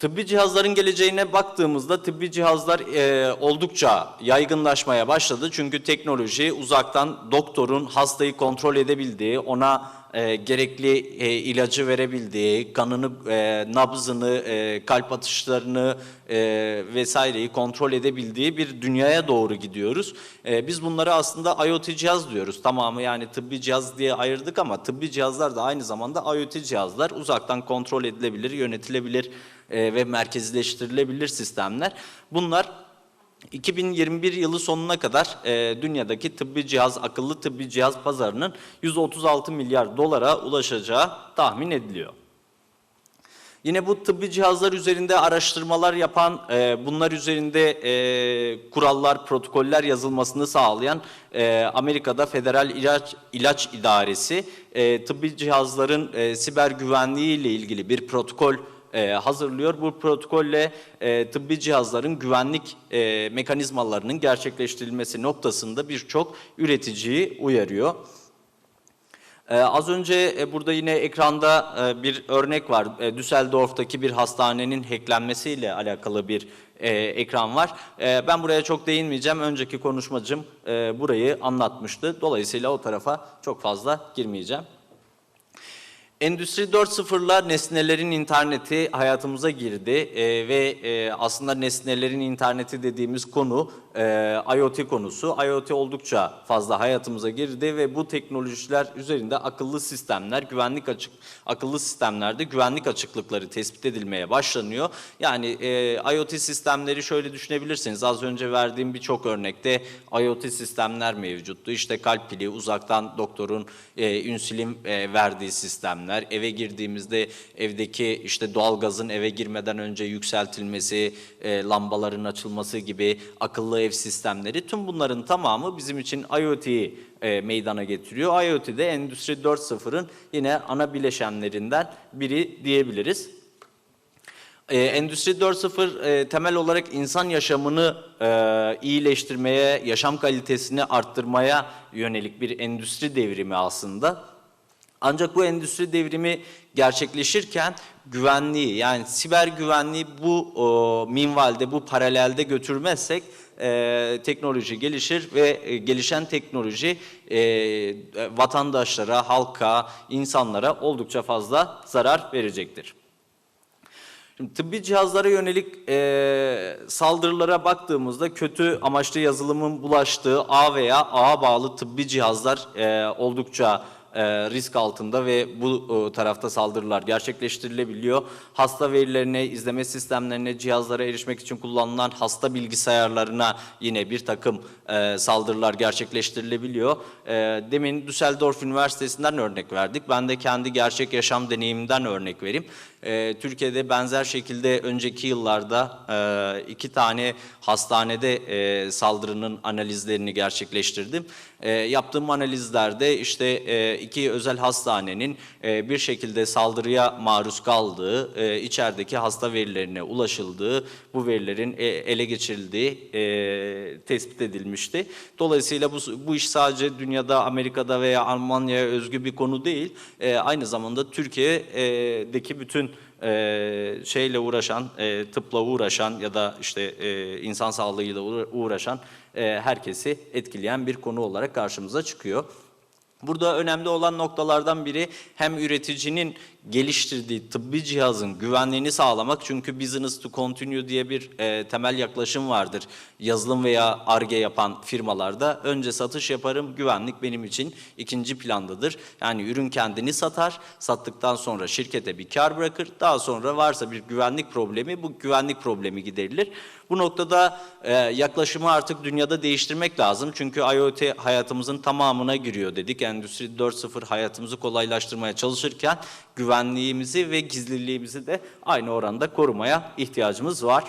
Tıbbi cihazların geleceğine baktığımızda tıbbi cihazlar e, oldukça yaygınlaşmaya başladı. Çünkü teknoloji uzaktan doktorun hastayı kontrol edebildiği, ona e, gerekli e, ilacı verebildiği, kanını, e, nabzını, e, kalp atışlarını e, vesaireyi kontrol edebildiği bir dünyaya doğru gidiyoruz. E, biz bunları aslında IoT cihaz diyoruz. Tamamı yani tıbbi cihaz diye ayırdık ama tıbbi cihazlar da aynı zamanda IoT cihazlar. Uzaktan kontrol edilebilir, yönetilebilir e, ve merkezileştirilebilir sistemler. Bunlar 2021 yılı sonuna kadar e, dünyadaki tıbbi cihaz, akıllı tıbbi cihaz pazarının 136 milyar dolara ulaşacağı tahmin ediliyor. Yine bu tıbbi cihazlar üzerinde araştırmalar yapan, e, bunlar üzerinde e, kurallar, protokoller yazılmasını sağlayan e, Amerika'da Federal İlaç, İlaç İdaresi e, tıbbi cihazların e, siber güvenliği ile ilgili bir protokol e, hazırlıyor. Bu protokolle e, tıbbi cihazların güvenlik e, mekanizmalarının gerçekleştirilmesi noktasında birçok üreticiyi uyarıyor. Ee, az önce e, burada yine ekranda e, bir örnek var. E, Düsseldorf'taki bir hastanenin hacklenmesiyle alakalı bir e, ekran var. E, ben buraya çok değinmeyeceğim. Önceki konuşmacım e, burayı anlatmıştı. Dolayısıyla o tarafa çok fazla girmeyeceğim. Endüstri 4.0'la nesnelerin interneti hayatımıza girdi e, ve e, aslında nesnelerin interneti dediğimiz konu e, IoT konusu. IoT oldukça fazla hayatımıza girdi ve bu teknolojiler üzerinde akıllı sistemler, güvenlik açık akıllı sistemlerde güvenlik açıklıkları tespit edilmeye başlanıyor. Yani e, IoT sistemleri şöyle düşünebilirsiniz. Az önce verdiğim birçok örnekte IoT sistemler mevcuttu. İşte kalp pili, uzaktan doktorun e, insülin e, verdiği sistemler, eve girdiğimizde evdeki işte doğalgazın eve girmeden önce yükseltilmesi, e, lambaların açılması gibi akıllı ev sistemleri tüm bunların tamamı bizim için IoT'yi e, meydana getiriyor. IoT de Endüstri 4.0'ın yine ana bileşenlerinden biri diyebiliriz. Ee, Endüstri 4.0 e, temel olarak insan yaşamını e, iyileştirmeye, yaşam kalitesini arttırmaya yönelik bir endüstri devrimi aslında. Ancak bu endüstri devrimi gerçekleşirken güvenliği yani siber güvenliği bu o, minvalde, bu paralelde götürmezsek e, teknoloji gelişir ve e, gelişen teknoloji e, vatandaşlara, halka, insanlara oldukça fazla zarar verecektir. Şimdi tıbbi cihazlara yönelik e, saldırılara baktığımızda kötü amaçlı yazılımın bulaştığı A veya A'ya bağlı tıbbi cihazlar e, oldukça e, risk altında ve bu e, tarafta saldırılar gerçekleştirilebiliyor. Hasta verilerine, izleme sistemlerine, cihazlara erişmek için kullanılan hasta bilgisayarlarına yine bir takım e, saldırılar gerçekleştirilebiliyor. Demin Düsseldorf Üniversitesi'nden örnek verdik. Ben de kendi gerçek yaşam deneyimimden örnek vereyim. Türkiye'de benzer şekilde önceki yıllarda iki tane hastanede saldırının analizlerini gerçekleştirdim. Yaptığım analizlerde işte iki özel hastanenin e, bir şekilde saldırıya maruz kaldığı, e, içerideki hasta verilerine ulaşıldığı, bu verilerin e, ele geçirildiği tespit edilmişti. Dolayısıyla bu, bu iş sadece dünyada, Amerika'da veya Almanya'ya özgü bir konu değil. Aynı zamanda Türkiye'deki bütün şeyle uğraşan, tıpla uğraşan ya da işte insan sağlığıyla uğra- uğraşan herkesi etkileyen bir konu olarak karşımıza çıkıyor. Burada önemli olan noktalardan biri hem üreticinin geliştirdiği tıbbi cihazın güvenliğini sağlamak. Çünkü business to continue diye bir e, temel yaklaşım vardır. Yazılım veya ARGE yapan firmalarda önce satış yaparım, güvenlik benim için ikinci plandadır. Yani ürün kendini satar, sattıktan sonra şirkete bir kar bırakır. Daha sonra varsa bir güvenlik problemi, bu güvenlik problemi giderilir. Bu noktada e, yaklaşımı artık dünyada değiştirmek lazım. Çünkü IoT hayatımızın tamamına giriyor dedik. Endüstri 4.0 hayatımızı kolaylaştırmaya çalışırken güvenliğimizi ve gizliliğimizi de aynı oranda korumaya ihtiyacımız var.